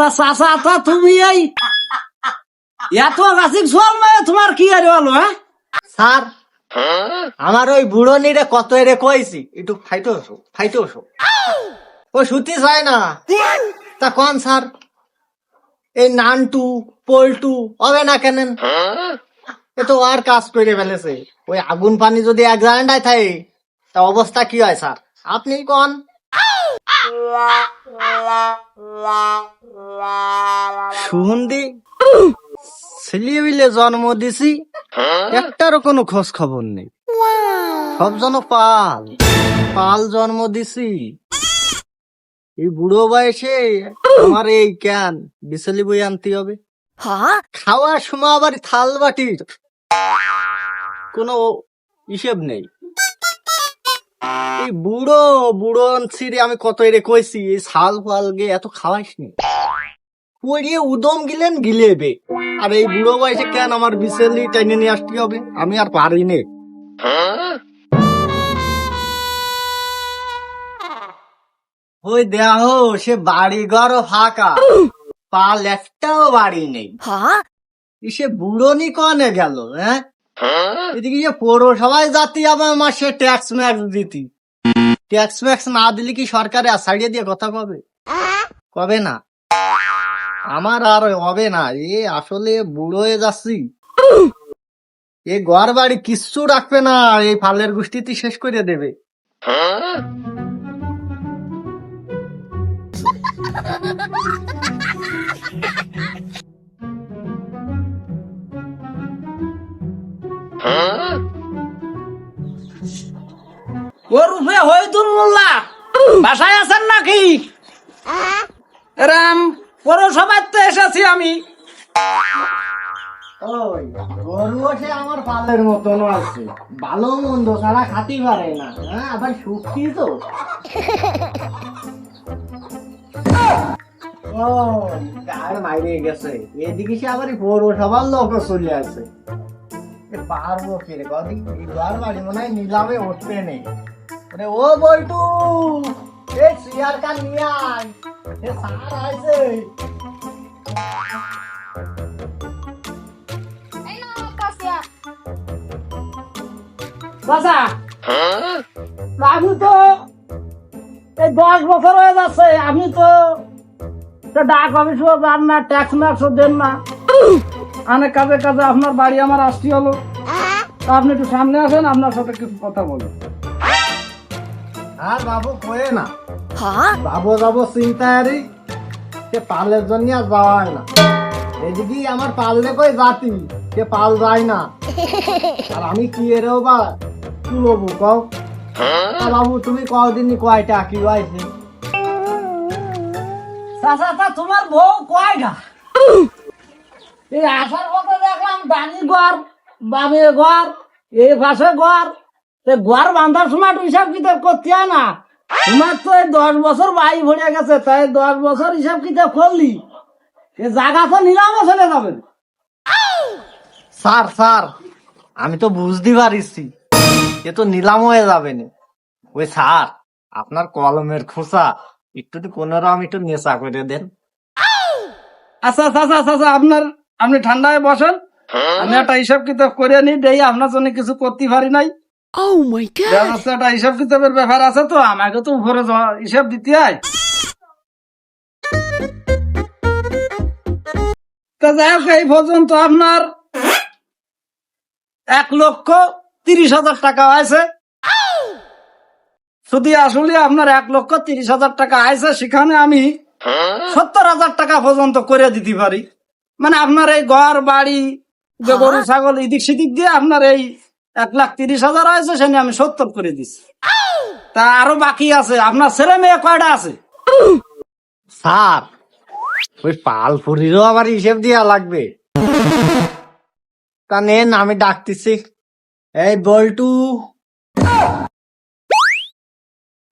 তা চাচা তা তুমি এই এত তোমার কি আর বলো হ্যাঁ স্যার, আমার ওই বুড়ো নিরে কত এরে কইছি? একটু ফাইটো ওসো ফাইটো ওসো ও শুতি চায় না। তা কোন স্যার? এই নানটু, পল্টু, হবে না কেন? এ তো আর কাজ করে ফেলেছে। ওই আগুন পানি যদি এক জায়গায় থাকে, তা অবস্থা কি হয়, স্যার? আপনি কোন? সুহন্দি ছেলে বিলে জন্ম দিছি একটারও কোনো খোঁজ খবর নেই। সব জন পাল পাল জন্ম দিছি। এই বুড়ো বয়সে আমার এই ক্যান বিচলি বই আনতে হবে। খাওয়ার সময় আবার থাল বাটির কোনো হিসেব নেই। এই বুড়ো বুড়ো ছিঁড়ে আমি কত এরে কইছি এই শাল ফাল গে এত খাওয়াইস নি পড়িয়ে উদম গিলেন গিলেবে। আর এই বুড়ো বয়সে কেন আমার বিচেলি টেনে নিয়ে আসতে হবে? আমি আর পারি নে। ওই দেহ সে বাড়ি ঘর ফাঁকা। পাল একটাও বাড়ি নেই। সে বুড়োনি কনে গেল হ্যাঁ? এদিকে যে পৌরসভায় জাতি আবার মাসে ট্যাক্স ম্যাক্স দিতি। ট্যাক্স ম্যাক্স না দিলে কি সরকারে ছাড়িয়ে দিয়ে কথা কবে? কবে না? আমার আর হবে না। এ আসলে বুড়ো হয়ে যাচ্ছি। এ ঘর বাড়ি কিচ্ছু রাখবে না। এই ফালের গোষ্ঠীতে শেষ করে দেবে। উপরে হইতুল মোল্লা। বাসায় আছেন নাকি? রাম, পৌরসভায় তো এসেছি আমি। আমার পালের মতন আছে। ভালো মন্দ ছাড়া খাতি পারে না হ্যাঁ? আবার সুখী তো। ও গায়ের মাইরে গেছে। এদিকে সে আবার পৌরসভার লোক চলে আছে পারব কি রে? কদিন এই ঘর মনে হয় নিলামে উঠবে নেই ওরে ও বল্টু এই চেয়ার কান নিয়ে আয়। এ সার আছে চাচা আপনি তো এই দশ বছর হয়ে যাচ্ছে আপনি তো তো ডাক অফিসও যান না ট্যাক্স ম্যাক্সও দেন না। অনেক কাজে কাজে আপনার বাড়ি আমার আসতে হলো। আপনি একটু সামনে আসেন আপনার সাথে কিছু কথা বলুন। আর বাবু কয়ে না। বাবু যাব চিন্তায়ারি সে পালের জন্য আর যাওয়া হয় না। এদিকে আমার পাললে কই জাতি সে পাল যায় না। আর আমি কি এরেও বা তুলবো কও? তা বাবু তুমি কদিন কয়টা কি হয়েছে? তোমার বউ কয়টা? এই আসার পথে দেখলাম ডানি ঘর বামে ঘর এই পাশে ঘর। ঘর বাঁধার সময় হিসাব কিতাব করতে না। তোমার তো এই দশ বছর বাড়ি ভরে গেছে তাই দশ বছর হিসাব কিতাব করলি। এ জায়গা তো নিলামও চলে যাবে। স্যার স্যার আমি তো বুঝতে পারিছি এ তো নিলাম হয়ে যাবে না। ওই স্যার আপনার কলমের খোসা একটু কোনো রকম একটু নেশা করে দেন। আচ্ছা আচ্ছা আচ্ছা আচ্ছা আপনার আপনি ঠান্ডায় বসেন। আমি একটা হিসাব কিতাব করে নি দেই আপনার জন্য কিছু করতে পারি নাই। Oh my god! ব্যবস্থা একটা হিসাব কিতাবের ব্যাপার আছে তো আমাকে তো উপরে হিসাব দিতে হয়। তা যাই হোক এই পর্যন্ত আপনার এক লক্ষ তিরিশ হাজার টাকা আছে যদি আসলে আপনার এক লক্ষ তিরিশ হাজার টাকা আছে সেখানে আমি সত্তর হাজার টাকা পর্যন্ত করে দিতে পারি। মানে আপনার এই ঘর বাড়ি যে গরু ছাগল এদিক সেদিক দিয়ে আপনার এই এক লাখ তিরিশ হাজার আছে সেখানে আমি সত্তর করে দিচ্ছি তা আরও বাকি আছে। আপনার ছেলে মেয়ে কয়টা আছে? স্যার ওই পালপুরিরও আবার হিসেব দেওয়া লাগবে। তা নেন আমি ডাকতেছি। এই বল্টু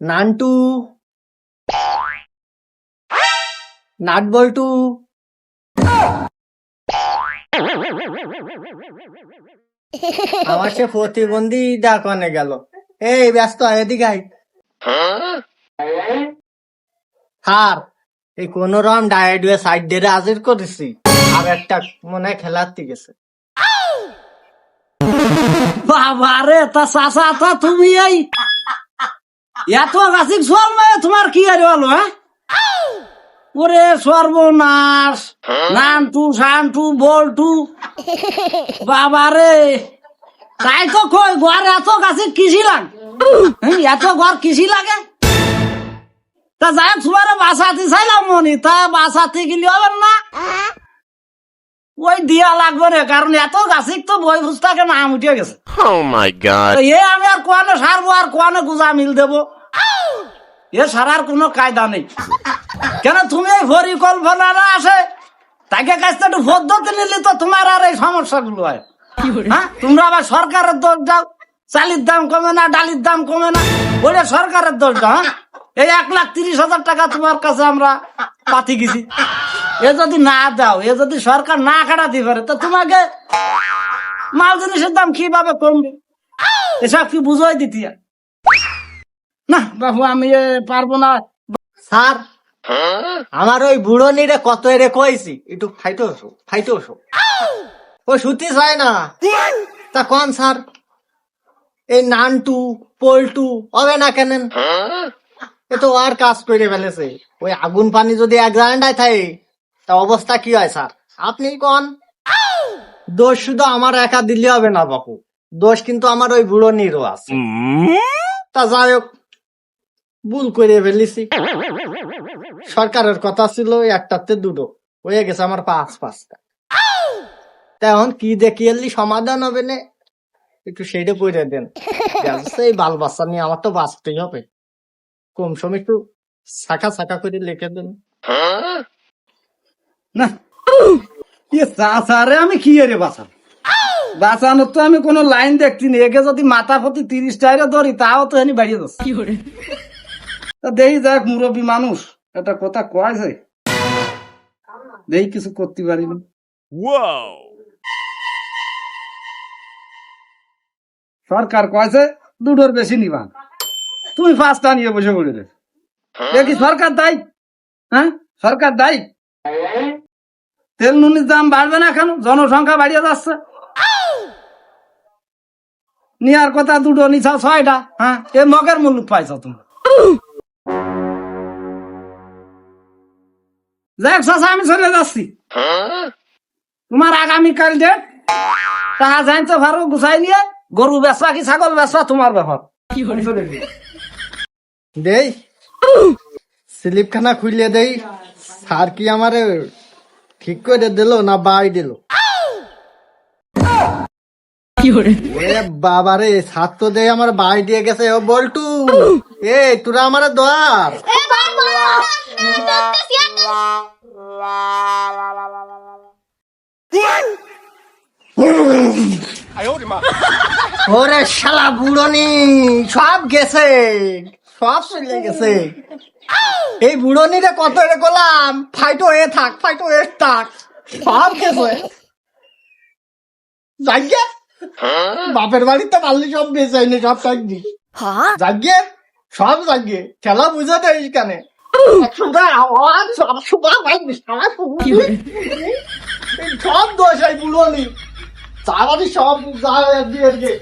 নান্টু নাট বল্টু। আমার সে প্রতিবন্ধী ডাকনে গেল। এই, ব্যস্ত, এদিকে স্যার এই কোন রকম ডায়েট হয়ে সাইড দিয়ে হাজির করেছি। আর একটা মনে হয় খেলাতে গেছে। বাবা রে, তা চাচা, তা তুমি এই এত গাছিক সোয়াল তোমার কি আর হলো হ্যাঁ? ওরে সর্বনাশ। নানটু শান্টু বল্টু। বাবা রে তাই তো কই ঘর এত গাছে কিসি লাগে? এত ঘর কিসি লাগে? তা যাই তোমার বাসাতে চাইলাম মনি তা বাসাতে গেলে হবে না। ওই দিয়া লাগবে রে কারণ এত গাছিক তো বই পুস্তকে নাম উঠে গেছে। Oh এ আমি আর কোয়ানে সারবো আর কোয়ানে গুজা মিল দেবো? এ সারার কোনো কায়দা নেই। কেন তুমি এই পরিকল্পনা না আসে? তাকে কাছ থেকে পদ্ধতি নিলে তো তোমার আর এই সমস্যাগুলো হয়। হ্যাঁ? তোমরা আবার সরকারের দোষ দাও। চালির দাম কমে না ডালির দাম কমে না। বলে সরকারের দোষ দাও হ্যাঁ? এই এক লাখ তিরিশ হাজার টাকা তোমার কাছে আমরা পাতি গেছি। এ যদি না দাও এ যদি সরকার না কাটাতে পারে তো তোমাকে মাল জিনিসের দাম কীভাবে কমবে? এসব কি বুঝাই দিতি? না বাবু আমি এ পারব না। স্যার আমার ওই বুড়ো নিরে কত এরে কইছি। একটু ফাইটো ওসো ফাইটো ওসো ও শুতে চায় না। তা কোন স্যার? এই নানটু পল্টু হবে না কেন এ তো আর কাজ করে ফেলেছে। ওই আগুন পানি যদি এক জায়গায় থাকে তা অবস্থা কি হয় স্যার? আপনি কোন? দোষ শুধু আমার একা দিলে হবে না বাপু। দোষ কিন্তু আমার ওই বুড়ো নিরও আছে। তা যাই হোক ভুল করে ফেলেছি। সরকারের কথা ছিল একটাতে দুটো। হয়ে গেছে আমার পাঁচ পাঁচটা। তা এখন কি দেখি এলি সমাধান হবে না? একটু সেইটা পড়ে দেন। এই বাল বাচ্চা নিয়ে আমার তো বাঁচতেই হবে। কম সময় একটু শাখা শাখা করে লিখে দেন। না। চাচারে আমি কি রে বাঁচাবো? বাঁচানোর তো আমি কোনো লাইন দেখছি না। একে যদি মাথা প্রতি তিরিশ টাকা ধরি, তাও তো এনে বাড়িয়ে যাচ্ছে তা দেখি যাক মুরব্বী মানুষ একটা কথা কয়েছে দেখি কিছু করতে পারি না। সরকার কয়েছে দুটোর বেশি নিবা তুমি পাঁচটা নিয়ে বসে পড়ে রে এ সরকার দায়ী? হ্যাঁ? সরকার দায়ী? তেল নুনের দাম বাড়বে না কেন? জনসংখ্যা বাড়িয়ে যাচ্ছে। নেওয়ার কথা দুটো নিছা ছয়টা হ্যাঁ? এ মগের মূল্য পাইছ তুমি যাই চাচা, আমি চলে যাচ্ছি। তোমার আগামীকাল ডেট তাহা জানতে পারো গুছাই নিয়ে গরু বেচা কি ছাগল বেচা তোমার ব্যাপার। দেই স্লিপ খানা খুলে দেই স্যার কি আমারে ঠিক করে দিল না বাই দিল? বাবারে স্যার তো আমার বাই দিয়ে গেছে ও বল্টু। এ তোরা আমার দোয়ার ওরে শালা বুড়নি সব গেছে সব চলে গেছে। এই বুড়নি রে কত রে গোলাম? ফাইটো এ থাক ফাইটো এ থাক সব গেছে। যাইগে বাপের বাড়িতে পারলি সব বেচাইনি সব থাকবি। জাগিয়ে সব জাগিয়ে। খেলা বুঝা দেয় এখানে সব দোষ এই বুড়নি চালানি সব দিয়ে